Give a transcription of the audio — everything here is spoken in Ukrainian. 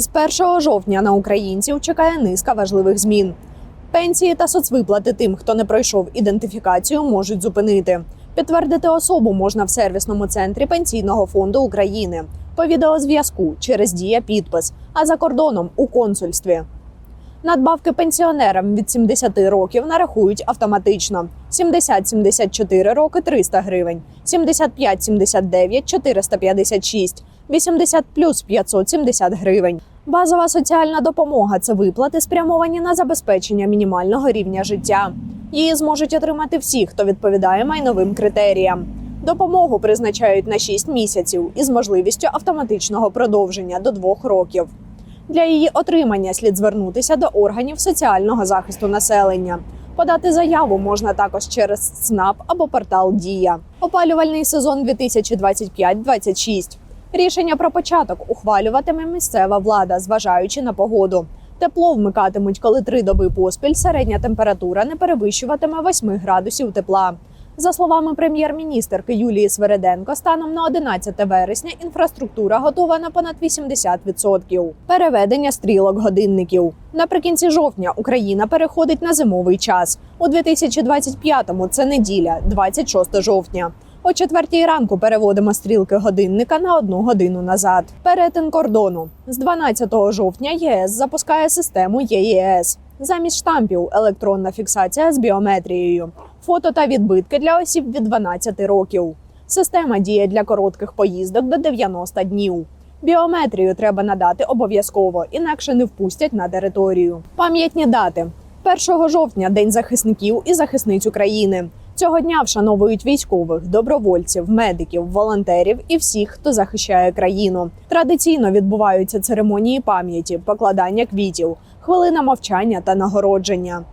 З 1 жовтня на українців чекає низка важливих змін. Пенсії та соцвиплати тим, хто не пройшов ідентифікацію, можуть зупинити. Підтвердити особу можна в сервісному центрі Пенсійного фонду України по відеозв'язку через дія підпис, а за кордоном у консульстві. Надбавки пенсіонерам від 70 років нарахують автоматично: 70-74 роки 300 гривень, 75-79 – 456, 80 плюс 570 гривень. Базова соціальна допомога це виплати, спрямовані на забезпечення мінімального рівня життя. Її зможуть отримати всі, хто відповідає майновим критеріям. Допомогу призначають на 6 місяців із можливістю автоматичного продовження до 2 років. Для її отримання слід звернутися до органів соціального захисту населення. Подати заяву можна також через ЦНАП або портал Дія. Опалювальний сезон 2025-26. Рішення про початок ухвалюватиме місцева влада, зважаючи на погоду. Тепло вмикатимуть, коли три доби поспіль середня температура не перевищуватиме 8 градусів тепла. За словами прем'єр-міністерки Юлії Свереденко, станом на 11 вересня інфраструктура готова на понад 80%. Переведення стрілок годинників наприкінці жовтня Україна переходить на зимовий час. У 2025-му це неділя, 26 жовтня. О четвертій ранку переводимо стрілки годинника на одну годину назад. Перетин кордону з 12 жовтня ЄС запускає систему ЄЄС. Замість штампів електронна фіксація з біометрією, фото та відбитки для осіб від 12 років. Система діє для коротких поїздок до 90 днів. Біометрію треба надати обов'язково, інакше не впустять на територію. Пам'ятні дати 1 жовтня День захисників і захисниць України. Цього дня вшановують військових, добровольців, медиків, волонтерів і всіх, хто захищає країну. Традиційно відбуваються церемонії пам'яті, покладання квітів, хвилина мовчання та нагородження.